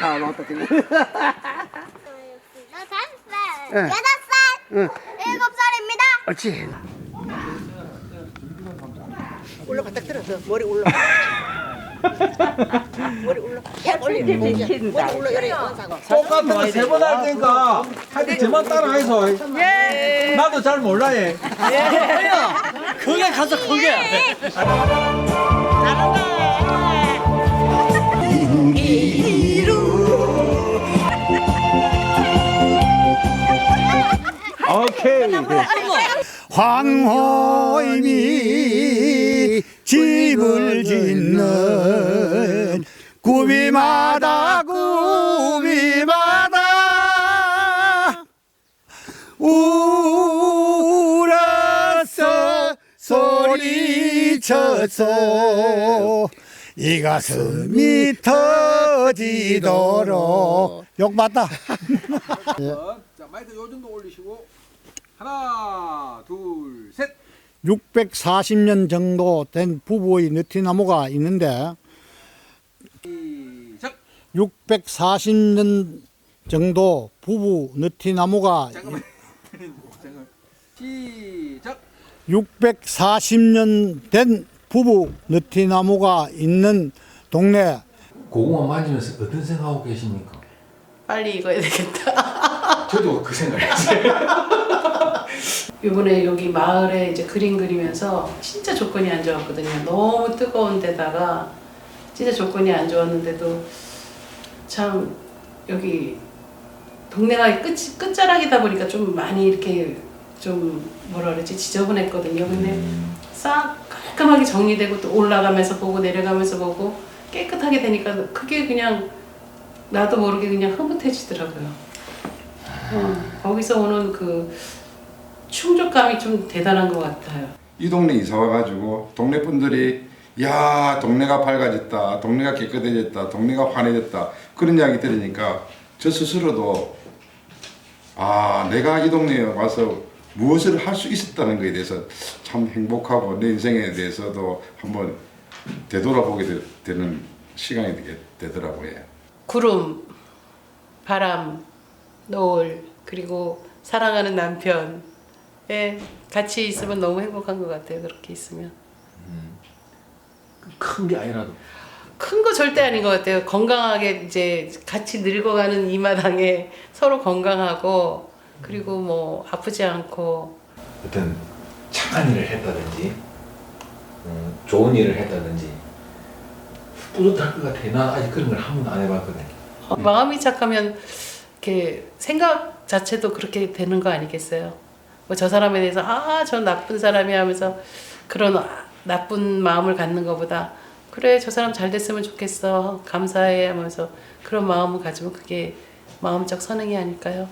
자, 나왔다, 지금. 나 다섯 살, 예. 여덟 살, 응. 일곱 살입니다. 옳지. 올라갔다 들어서 머리 올라. 머리 올라. 야 머리 머리 올라 열에 원사고. 똑같은 거 세 번 할 테니까 하여튼 저만 따라 해서 나도 잘 몰라 얘 그게 가서 그게 오케이 황호임이 집을 짓는 구비마다 구비마다 울어서 소리쳐서 이 가슴이 터지도록. 욕 맞다. 자 마이크 요 정도 올리시고 하나 둘 셋 640년 정도 된 부부의 느티나무가 있는데 시작 640년 정도 부부 느티나무가 잠깐만 잠깐만 시작 640년 된 부부 느티나무가 있는 동네 고구마 만지면서 어떤 생각하고 계십니까? 빨리 익어야 되겠다. 저도 그 생각했어요. 이번에 여기 마을에 이제 그림 그리면서 진짜 조건이 안 좋았거든요. 너무 뜨거운 데다가 진짜 조건이 안 좋았는데도 참 여기 동네가 끝 끝자락이다 보니까 좀 많이 이렇게 좀 뭐라 그러지 지저분했거든요. 근데 싹 깔끔하게 정리되고 또 올라가면서 보고 내려가면서 보고 깨끗하게 되니까 그게 그냥 나도 모르게 그냥 흐뭇해지더라고요. 어, 거기서 오는 그 충족감이 좀 대단한 것 같아요. 이 동네 이사 와가지고 동네 분들이 야 동네가 밝아졌다 동네가 깨끗해졌다 동네가 환해졌다 그런 이야기 들으니까 저 스스로도 아 내가 이 동네에 와서 무엇을 할 수 있었다는 것에 대해서 참 행복하고 내 인생에 대해서도 한번 되돌아보게 되, 되는 시간이 되게 되더라고요. 구름, 바람, 노을, 그리고 사랑하는 남편, 예, 같이 있으면 너무 행복한 것 같아요. 그렇게 있으면. 큰 게 아니라도 큰 거 절대 아닌 것 같아요. 건강하게 이제 같이 늙어가는 이 마당에 서로 건강하고 그리고 뭐 아프지 않고 어떤 착한 일을 했다든지 음, 좋은 일을 했다든지 뿌듯할 것 같아. 난 아직 그런 걸 한 번도 안 해봤거든. 어, 마음이 착하면 이렇게 생각 자체도 그렇게 되는 거 아니겠어요? 뭐 저 사람에 대해서 아, 저 나쁜 사람이 하면서 그런 아, 나쁜 마음을 갖는 것보다 그래, 저 사람 잘 됐으면 좋겠어. 감사해 하면서 그런 마음을 가지면 그게 마음적 선행이 아닐까요?